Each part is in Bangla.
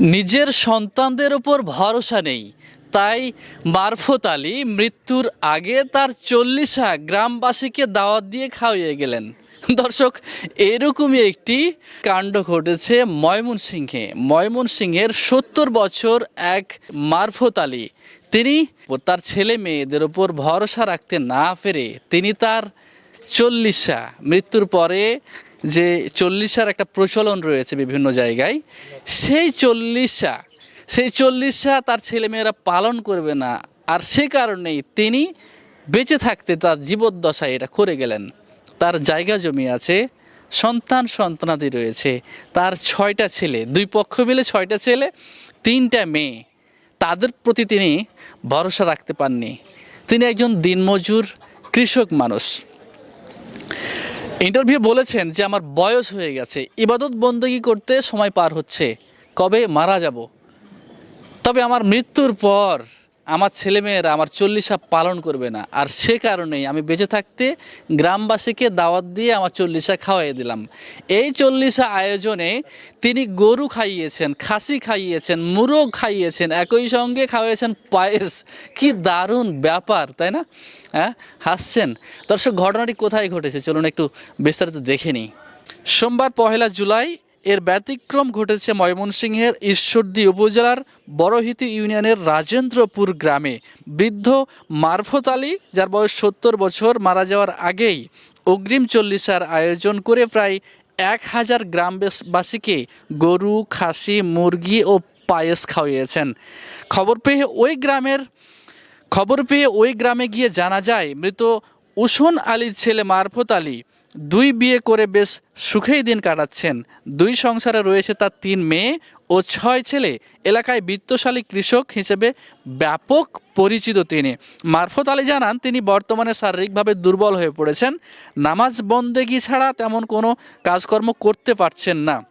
নিজের সন্তানদের উপর ভরসা নেই। তাই মারফত আলী মৃত্যুর আগে তার চল্লিশা গ্রামবাসীকে দাওয়াত দিয়ে খাওয়িয়ে গেলেন। দর্শক, এরকমই একটি কাণ্ড ঘটেছে ময়মনসিংহে। ময়মনসিংহের সত্তর বছর এক মারফত আলী। তিনি তার ছেলে মেয়েদের উপর ভরসা রাখতে না পেরে তিনি তার চল্লিশা মৃত্যুর পরে যে চল্লিশার একটা প্রচলন রয়েছে বিভিন্ন জায়গায়, সেই চল্লিশা সেই চল্লিশা তার ছেলেমেয়েরা পালন করবে না। আর সে কারণেই তিনি বেঁচে থাকতে তার জীবদ্দশায় এটা করে গেলেন। তার জায়গা জমি আছে, সন্তান সন্তানাদি রয়েছে, তার ছয়টা ছেলে, দুই পক্ষ মিলে ছয়টা ছেলে, তিনটা মেয়ে। তাদের প্রতি তিনি ভরসা রাখতে পাননি। তিনি একজন দিনমজুর কৃষক মানুষ। ইন্টারভিউ বলেছেন যে আমার বয়স হয়ে গেছে, ইবাদত বন্দী করতে সময় পার হচ্ছে, কবে মারা যাব? তবে আমার মৃত্যুর পর আমার ছেলেমেয়েরা আমার চল্লিশা পালন করবে না। আর সে কারণেই আমি বেঁচে থাকতে গ্রামবাসীকে দাওয়াত দিয়ে আমার চল্লিশা খাওয়াই দিলাম। এই চল্লিশা আয়োজনে তিনি গরু খাইয়েছেন, খাসি খাইয়েছেন, মুরগ খাইয়েছেন, একই সঙ্গে খাওয়াইয়েছেন পায়েস। কি দারুণ ব্যাপার, তাই না? হ্যাঁ হাসছেন। দর্শক, ঘটনাটি কোথায় ঘটেছে? চলুন একটু বিস্তারিত দেখে নিই। সোমবার পহেলা জুলাই এর ব্যতিক্রম ঘটেছে ময়মনসিংহের ঈশ্বরদী উপজেলার বড়হিতি ইউনিয়নের রাজেন্দ্রপুর গ্রামে। বৃদ্ধ মারফত আলী, যার বয়স সত্তর বছর, মারা যাওয়ার আগেই অগ্রিম চল্লিশার আয়োজন করে প্রায় এক হাজার গ্রামবাসীকে গরু, খাসি, মুরগি ও পায়েস খাওয়িয়েছেন। খবর পেয়ে ওই গ্রামের খবর পেয়ে ওই গ্রামে গিয়ে জানা যায়, মৃত উসন আলীর ছেলে মারফত আলী দুই বিয়ে করে বেশ সুখেই দিন কাটাচ্ছেন। দুই সংসারে রয়েছে তার তিন মেয়ে ও ছয় ছেলে। এলাকায় বিত্তশালী কৃষক হিসেবে ব্যাপক পরিচিত তিনি। মারফত আলী জানান, তিনি বর্তমানে শারীরিকভাবে দুর্বল হয়ে পড়েছেন। নামাজ বন্দেগি ছাড়া তেমন কোনো কাজকর্ম করতে পারছেন না।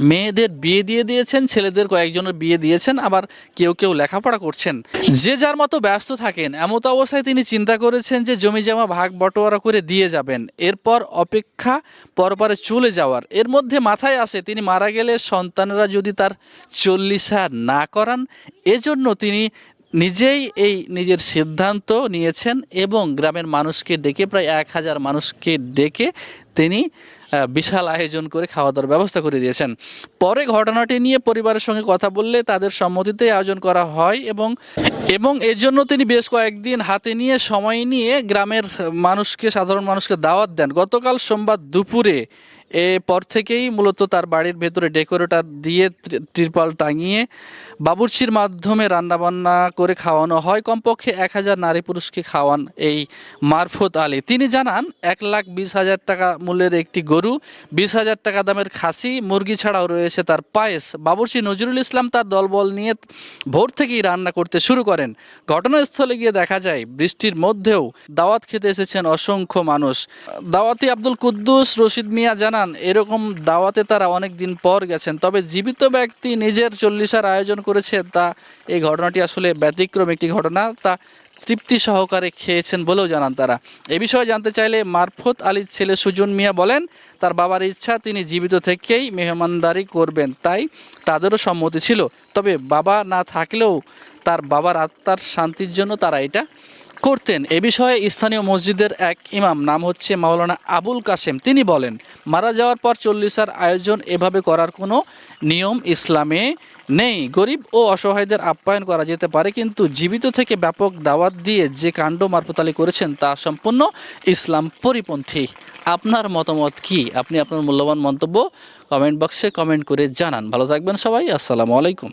মেয়েদের বিয়ে দিয়ে দিয়েছেন, ছেলেদের কয়েকজনের বিয়ে দিয়েছেন, আবার কেউ কেউ লেখাপড়া করছেন। যে যার মতো ব্যস্ত থাকেন, এমত অবস্থায় তিনি চিন্তা করেছেন যে জমি জমা ভাগ বটোয়ারা করে দিয়ে যাবেন। এরপর অপেক্ষা পরপরে চলে যাওয়ার। এর মধ্যে মাথায় আসে, তিনি মারা গেলে সন্তানরা যদি তার চল্লিশা না করান, এজন্য তিনি নিজেই এই নিজের সিদ্ধান্ত নিয়েছেন এবং গ্রামের মানুষকে ডেকে, প্রায় এক হাজার মানুষকে ডেকে তিনি বিশাল আয়োজন করে খাওয়া দাওয়ার ব্যবস্থা করে দিয়েছেন। পরে ঘটনাটি নিয়ে পরিবারের সঙ্গে কথা বললে তাদের সম্মতিতে আয়োজন করা হয় এবং এবং এর জন্য তিনি বেশ কয়েকদিন হাতে নিয়ে সময় নিয়ে গ্রামের মানুষকে, সাধারণ মানুষকে দাওয়াত দেন। গতকাল সোমবার দুপুরে এ পর থেকেই মূলত তার বাড়ির ভেতরে ডেকোরেটর দিয়ে ত্রি- ত্রিপাল টাঙিয়ে বাবুর্চির মাধ্যমে রান্নাবান্না করে খাওয়ানো হয়। কমপক্ষে এক হাজার নারী পুরুষকে খাওয়ান এই মারফত আলী। তিনি জানান, এক লাখ বিশ হাজার টাকা মূল্যের একটি গরু, বিশ হাজার টাকা দামের খাসি, মুরগি ছাড়াও রয়েছে তার পায়েস। বাবুর্চি নজরুল ইসলাম তার দলবল নিয়ে ভোর থেকেই রান্না করতে শুরু করেন। ঘটনাস্থলে গিয়ে দেখা যায়, বৃষ্টির মধ্যেও দাওয়াত খেতে এসেছেন অসংখ্য মানুষ। দাওয়াতি আব্দুল কুদ্দুস রশিদ মিয়া জানান, এরকম দাওয়াতে তারা অনেক দিন পর গেছেন, তবে জীবিত ব্যক্তি নিজের চল্লিশার আয়োজন করেছে তা, এই ঘটনাটি আসলে ব্যতিক্রম একটি ঘটনা। তা তৃপ্তি সহকারে খেয়েছেন বলেও জানান তারা। এ বিষয়ে জানতে চাইলে মারফত আলীর ছেলে সুজন মিয়া বলেন, তার বাবার ইচ্ছা তিনি জীবিত থেকেই মেহমানদারি করবেন, তাই তাদেরও সম্মতি ছিল। তবে বাবা না থাকলেও তার বাবার আত্মার শান্তির জন্য তারা এটা করতেন। এ বিষয়ে স্থানীয় মসজিদের এক ইমাম, নাম হচ্ছে মাওলানা আবুল কাসেম তিনি বলেন, মারা যাওয়ার পর চল্লিশার আয়োজন এভাবে করার কোনো নিয়ম ইসলামে নেই। গরিব ও অসহায়দের আপ্যায়ন করা যেতে পারে, কিন্তু জীবিত থেকে ব্যাপক দাওয়াত দিয়ে যে কাণ্ড মারফতালি করেছেন, তা সম্পূর্ণ ইসলাম পরিপন্থী। আপনার মতামত কি? আপনি আপনার মূল্যবান মন্তব্য কমেন্ট বক্সে কমেন্ট করে জানান। ভালো থাকবেন সবাই, আসসালামু আলাইকুম।